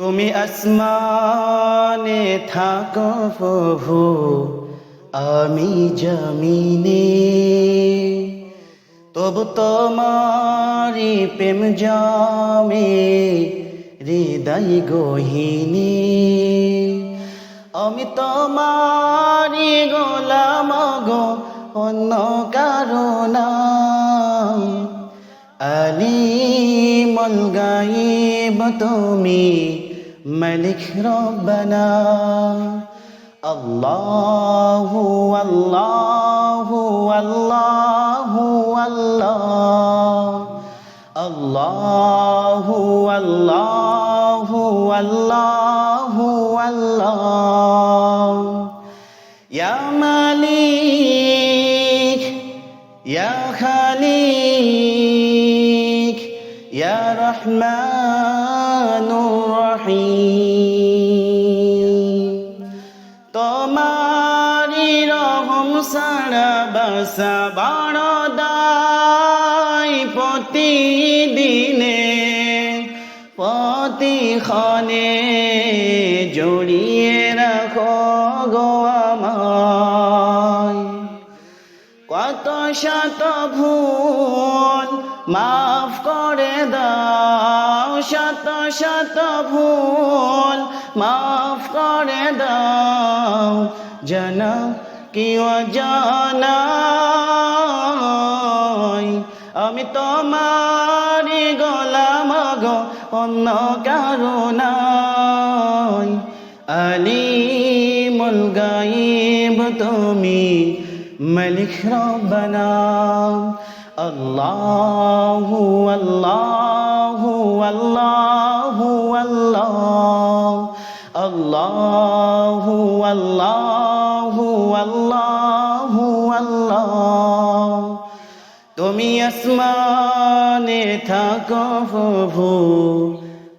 তুমি আসমানে থাকো প্রভু, আমি জমিনে। তবু তোমারি প্রেম জামে, হৃদয় গহিনী। আমি তোমারি গোলাম গো, অন্য কারণা আলিমুল গাইব তুমি মালিক রব্বানা আল্লাহু আল্লাহু আল্লাহু আল্লাহ আল্লাহু আল্লাহু আল্লাহু আল্লাহ ইয়া মালিক ইয়া খালিক ইয়া রহমানুর রহিম তোমারি রহম সারা বাসা বড় দায় প্রতিদিনে প্রতিক্ষণে জড়িয়ে কত শত ভুল মাফ করে দাও, শত শত ভুল মাফ করে দাও জন কি জানা আমি তোমারি গোলাম গো, অন্য কারণাই আলিমুল গাইব তুমি মালিক রব্বানা আল্লাহু আল্লাহু আল্লাহু আল্লাহ আল্লাহু আল্লাহু আল্লাহু আল্লাহ তুমি আসমানে থাকো প্রভু,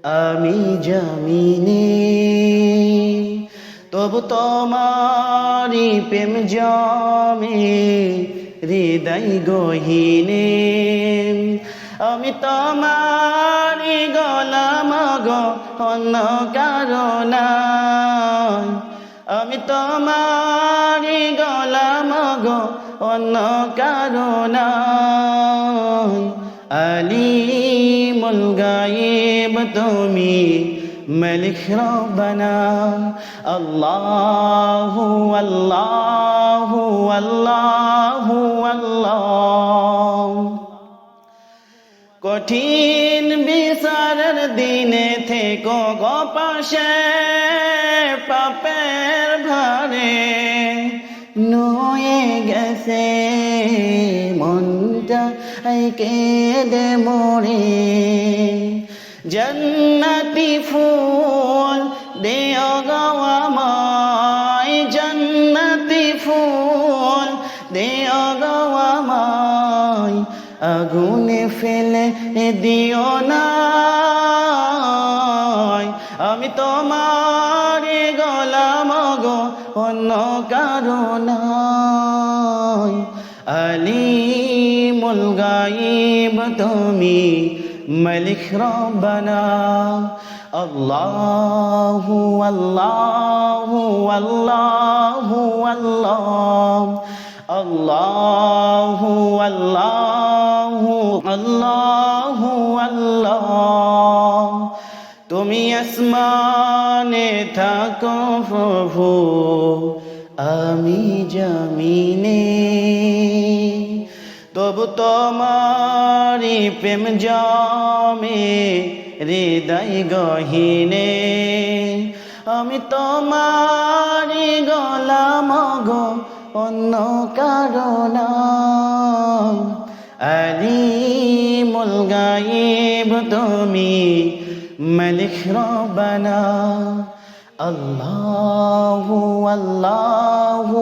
আমি জমিনে। তবু তোমারি প্রেম জমে, হৃদয় গহিনে। আমি তোমারি গলাম গো, অন্য কারণা আমি তোমারি গলাম গো, অন্য কারণা আলিমুল গাইব তুমি মালিক রব্বানা। আল্লাহু আল্লাহু আল্লাহু আল্লাহ। কঠিন বিচারের দিনে থেকো গো পাশে, পাপের ভারে। নয়ে গেছে মনটা কেঁদে মরে। জন্নতি ফুল, দেও গাওয়া মাই জন্নতি ফুল, দেও গাওয়া মাই আগুনে ফেলে দিও না। আমি তোমার গোলাম গো, অন্য কারণ আলিমুল গাইব তুমি মালিক রব্বানা আল্লাহু আল্লাহু আল্লাহু আল্লাহ আল্লাহু আল্লাহু আল্লাহু আল্লাহ তুমি আসমানে থাকো প্রভু আমি জমিনে তবু তোমারি প্রেম জমে, হৃদয় গহিনে। আমি তোমারি গলাম গো, অন্য কারণ আলিমুল গাইব তুমি, মালিক রব্বানা। আল্লাহু আল্লাহু।